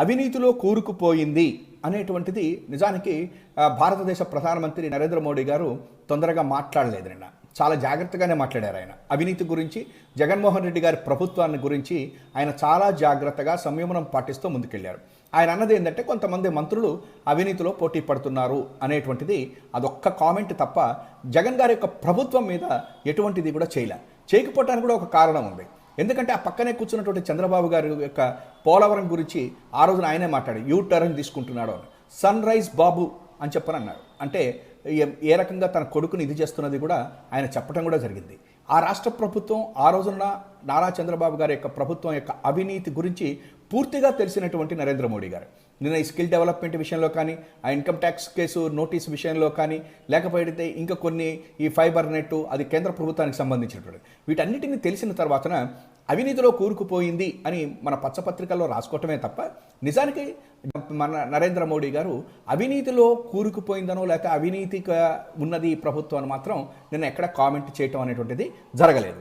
అవినీతిలో కూరుకుపోయింది అనేటువంటిది నిజానికి భారతదేశ ప్రధానమంత్రి నరేంద్ర మోడీ గారు తొందరగా మాట్లాడలేదు నిన్న. చాలా జాగ్రత్తగానే మాట్లాడారు ఆయన. అవినీతి గురించి జగన్మోహన్ రెడ్డి గారి ప్రభుత్వాన్ని గురించి ఆయన చాలా జాగ్రత్తగా సంయమనం పాటిస్తూ ముందుకెళ్ళారు. ఆయన అన్నది ఏంటంటే కొంతమంది మంత్రులు అవినీతిలో పోటీ పడుతున్నారు అనేటువంటిది అదొక్క కామెంట్ తప్ప జగన్ గారి యొక్క ప్రభుత్వం మీద ఎటువంటిది కూడా చేయలే. చేయకపోవటానికి కూడా ఒక కారణం ఉంది. ఎందుకంటే ఆ పక్కనే కూర్చున్నటువంటి చంద్రబాబు గారి యొక్క పోలవరం గురించి ఆ రోజున ఆయనే మాట్లాడు యూ టర్న్ తీసుకుంటున్నాడు అని. సన్ రైజ్ బాబు అని చెప్పని అన్నారు. అంటే ఏ- ఏ రకంగా తన కొడుకుని ఇది చేస్తున్నది కూడా ఆయన చెప్పడం కూడా జరిగింది. ఆ రాష్ట్ర ప్రభుత్వం ఆ రోజున నారా చంద్రబాబు గారి యొక్క ప్రభుత్వం యొక్క అవినీతి గురించి పూర్తిగా తెలిసినటువంటి నరేంద్ర మోడీ గారు. నిన్న ఈ స్కిల్ డెవలప్మెంట్ విషయంలో కానీ ఆ ఇన్కమ్ ట్యాక్స్ కేసు నోటీస్ విషయంలో కానీ లేకపోతే ఇంకా కొన్ని ఈ ఫైబర్ నెట్ అది కేంద్ర ప్రభుత్వానికి సంబంధించినటువంటి వీటన్నిటిని తెలిసిన తర్వాతన అవినీతిలో కూరుకుపోయింది అని మన పచ్చపత్రికల్లో రాసుకోవటమే తప్ప నిజానికి మన నరేంద్ర మోడీ గారు అవినీతిలో కూరుకుపోయిందనో లేక అవినీతిగా ఉన్నది ప్రభుత్వం అని మాత్రం నేను ఎక్కడ కామెంట్ చేయటం అనేటువంటిది జరగలేదు.